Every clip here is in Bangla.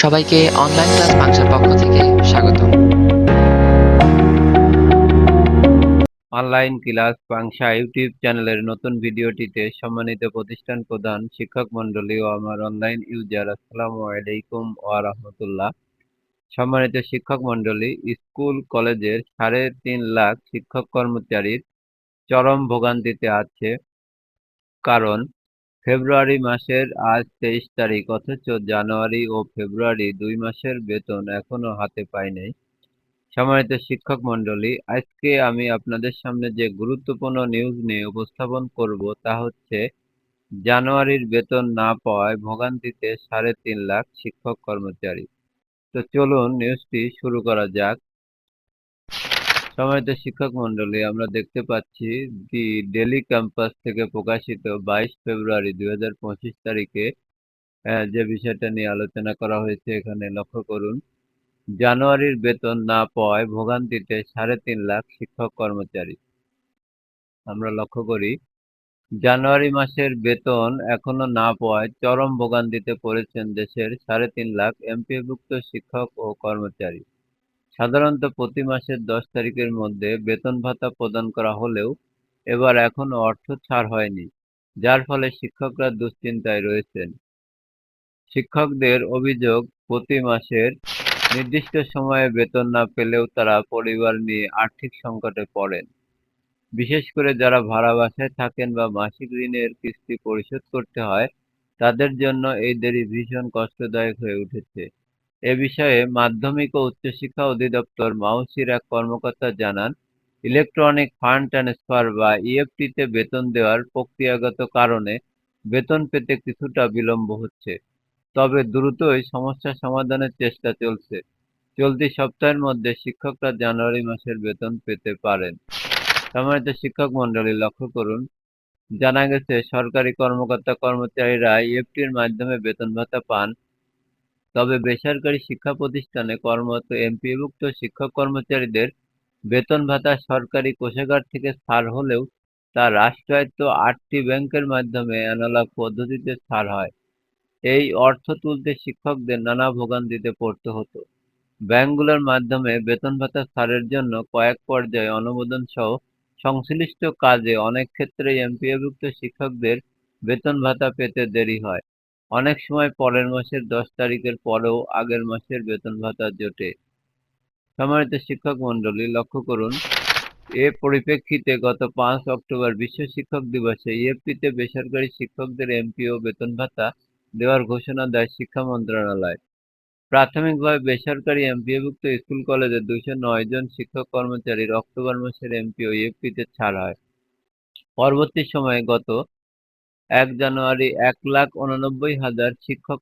সবাইকে অনলাইন ক্লাস বাংশার পক্ষ থেকে স্বাগতম অনলাইন ক্লাস পাংশা ইউটিউব চ্যানেলের নতুন ভিডিওটিতে সম্মানিত প্রতিষ্ঠান প্রধান শিক্ষক মন্ডলী ও আমার অনলাইন ইউজার আসসালামু আলাইকুম ওয়া রাহমাতুল্লাহ। সম্মানিত শিক্ষক মন্ডলী স্কুল, কলেজের সাড়ে তিন লাখ শিক্ষক কর্মচারীর চরম ভোগান্তিতে আছে কারণ ফেব্রুয়ারি মাসের আজ তেইশ তারিখ, অথচ জানুয়ারি ও ফেব্রুয়ারি দুই মাসের বেতন এখনও হাতে পাই নাই সম্মানিত শিক্ষক মন্ডলী আজকে আমি আপনাদের সামনে যে গুরুত্বপূর্ণ নিউজ নিয়ে উপস্থাপন করব তা হচ্ছে, জানুয়ারির বেতন না পাওয়ায় ভোগান্তিতে সাড়ে তিন লাখ শিক্ষক কর্মচারী। তো চলুন নিউজটি শুরু করা যাক। সম্মানিত শিক্ষক মন্ডলী, আমরা দেখতে পাচ্ছি দি ডেলি ক্যাম্পাস থেকে প্রকাশিত বাইশ ফেব্রুয়ারি দু হাজার পঁচিশ তারিখে যে বিষয়টা নিয়ে আলোচনা করা হয়েছে এখানে লক্ষ্য করুন। জানুয়ারির বেতন না পাওয়ায় ভোগান্তিতে সাড়ে তিন লাখ শিক্ষক কর্মচারী। আমরা লক্ষ্য করি, জানুয়ারি মাসের বেতন এখনও না পাওয়ায় চরম ভোগান্তিতে পড়েছেন দেশের সাড়ে তিন লাখ এমপিভুক্ত শিক্ষক ও কর্মচারী। সাধারণত প্রতি মাসের দশ তারিখের মধ্যে বেতন ভাতা প্রদান করা হলেও এবার এখনও অর্থ ছাড় হয়নি, যার ফলে শিক্ষকরা দুশ্চিন্তায় রয়েছেন। শিক্ষকদের অভিযোগ, প্রতি মাসের নির্দিষ্ট সময়ে বেতন না পেলেও তারা পরিবার নিয়ে আর্থিক সংকটে পড়েন। বিশেষ করে যারা ভাড়া বাসায় থাকেন বা মাসিক ঋণের কিস্তি পরিশোধ করতে হয়, তাদের জন্য এই দেরি ভীষণ কষ্টদায়ক হয়ে উঠেছে। এ বিষয়ে মাধ্যমিক ও উচ্চশিক্ষা অধিদপ্তর মাউসির এক কর্মকর্তা জানান, ইলেকট্রনিক ফান্ড ট্রান্সফার বা ইএফটিতে বেতন দেওয়ার প্রক্রিয়াগত কারণে বেতন পেতে কিছুটা বিলম্ব হচ্ছে, তবে দ্রুতই সমস্যা সমাধানের চেষ্টা চলছে। চলতি সপ্তাহের মধ্যে শিক্ষকরা জানুয়ারি মাসের বেতন পেতে পারেন। সম্মানিত শিক্ষক মন্ডলী লক্ষ্য করুন, জানা গেছে সরকারি কর্মকর্তা কর্মচারীরা ইএফটির মাধ্যমে বেতন ভাতা পান তবে বেসরকারি শিক্ষা প্রতিষ্ঠানে কর্মরত এমপিভুক্ত শিক্ষক কর্মচারীদের বেতন ভাতা সরকারি কোষাগার থেকে ছাড় হলেও তা রাষ্ট্রায়ত্ত আটটি ব্যাংকের মাধ্যমে অ্যানালগ পদ্ধতিতে ছাড় হয়। এই অর্থ তুলতে শিক্ষকদের নানা ভোগান্তিতে পড়তে হতো। ব্যাংকগুলোর মাধ্যমে বেতন ভাতা ছাড়ের জন্য কয়েক পর্যায়ে অনুমোদন সহ সংশ্লিষ্ট কাজে অনেক ক্ষেত্রেই এমপিওভুক্ত শিক্ষকদের বেতন ভাতা পেতে দেরি হয়। অনেক সময় পরের মাসের দশ তারিখের পরেও আগের মাসের বেতন ভাতা জোটে। সম্মানিত শিক্ষক মন্ডলী লক্ষ্য করুন, এ পরিপ্রেক্ষিতে গত পাঁচ অক্টোবর বিশ্ব শিক্ষক দিবসে ইএফপিতে বেসরকারি শিক্ষকদের এমপিও বেতন ভাতা দেওয়ার ঘোষণা দেয় শিক্ষা মন্ত্রণালয়। প্রাথমিকভাবে বেসরকারি এমপিওভুক্ত স্কুল কলেজে দুইশো নয় জন শিক্ষক কর্মচারীর অক্টোবর মাসের এমপিও ইএফপিতে ছাড় হয়। পরবর্তী সময়ে গত এক জানুয়ারি এক লাখ উননব্বই হাজার শিক্ষক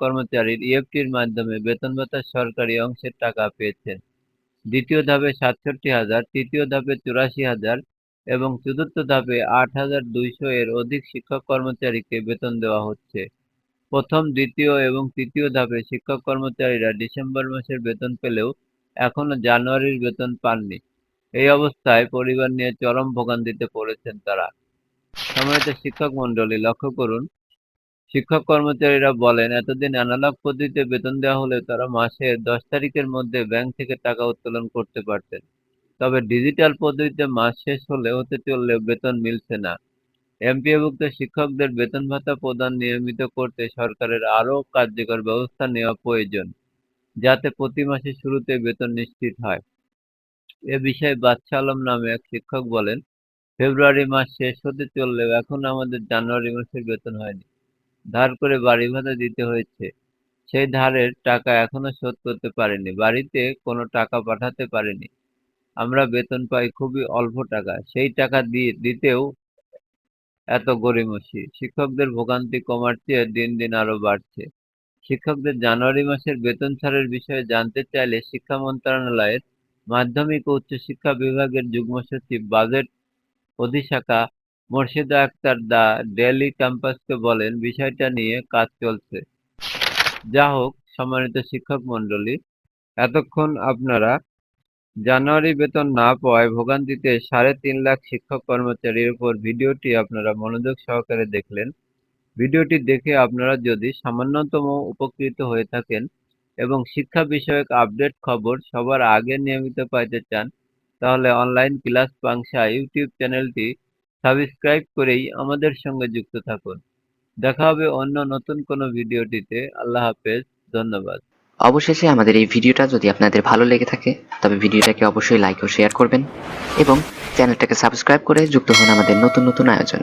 কর্মচারীর ইএফটির মাধ্যমে বেতন ভাতা সরকারি অংশের টাকা পেয়েছেন। দ্বিতীয় ধাপে সাতষট্টি হাজার, তৃতীয় ধাপে চুরাশি হাজার এবং চতুর্থ ধাপে আট হাজার দুইশো এর অধিক শিক্ষক কর্মচারীকে বেতন দেওয়া হচ্ছে। প্রথম, দ্বিতীয় এবং তৃতীয় ধাপে শিক্ষক কর্মচারীরা ডিসেম্বর মাসের বেতন পেলেও এখনও জানুয়ারির বেতন পাননি। এই অবস্থায় পরিবার নিয়ে চরম ভোগান্তিতে পড়েছেন তারা। সম্মানিত শিক্ষক মন্ডলী লক্ষ্য করুন, শিক্ষক কর্মচারীরা বলেন, এতদিন অ্যানালগ পদ্ধতিতে বেতন দেওয়া হলে তারা মাসের দশ তারিখের মধ্যে ব্যাংক থেকে টাকা উত্তোলন করতে পারতেন। তবে ডিজিটাল পদ্ধতিতে মাস শেষ হলে হতে চললেও বেতন মিলছে না। এমপিওভুক্ত শিক্ষকদের বেতন ভাতা প্রদান নিয়মিত করতে সরকারের আরও কার্যকর ব্যবস্থা নেওয়া প্রয়োজন, যাতে প্রতি মাসের শুরুতে বেতন নিশ্চিত হয়। এ বিষয়ে বাদশা আলম নামে এক শিক্ষক বলেন ফেব্রুয়ারি মাস শেষ হতে চললেও এখনও আমাদের জানুয়ারি মাসের বেতন হয়নি। ধার করে বাড়ি ভাড়া দিতে হয়েছে। সেই ধারের টাকা এখনও শোধ করতে পারিনি। বাড়িতে কোনো টাকা পাঠাতে পারিনি। আমরা বেতন পাই খুবই অল্প টাকা। সেই টাকা দিয়ে, দিতেও এত গড়িমসি। শিক্ষকদের ভোগান্তি কমার চেয়ে দিন দিন আরও বাড়ছে। শিক্ষকদের জানুয়ারি মাসের বেতন ছাড়ের বিষয়ে জানতে চাইলে শিক্ষা মন্ত্রণালয়ের মাধ্যমিক ও উচ্চশিক্ষা বিভাগের যুগ্ম সচিব বাজেট অধিশাখা মোর্শেদা আক্তার দা ডেইলি ক্যাম্পাসকে বলেন, বিষয়টা নিয়ে কাজ চলছে। যা হোক, সম্মানিত শিক্ষক মন্ডলী এতক্ষণ আপনারা জানুয়ারি বেতন না পাওয়ায় ভোগান্তিতে সাড়ে তিন লাখ শিক্ষক কর্মচারীর উপর ভিডিওটি আপনারা মনোযোগ সহকারে দেখলেন। ভিডিওটি দেখে আপনারা যদি সামান্যতম উপকৃত হয়ে থাকেন এবং শিক্ষা বিষয়ক আপডেট খবর সবার আগে নিয়মিত পাইতে চান তাহলে অনলাইন ক্লাস পাংশা ইউটিউব চ্যানেলটি সাবস্ক্রাইব করেই আমাদের সঙ্গে যুক্ত থাকুন। দেখা হবে অন্য নতুন কোনো ভিডিওটিতে। আল্লাহ হাফেজ, ধন্যবাদ। অবশেষে আমাদের এই ভিডিওটা যদি আপনাদের ভালো লেগে থাকে, তবে ভিডিওটাকে অবশ্যই লাইক ও শেয়ার করবেন এবং চ্যানেলটাকে সাবস্ক্রাইব করে যুক্ত হন আমাদের নতুন নতুন আয়োজন।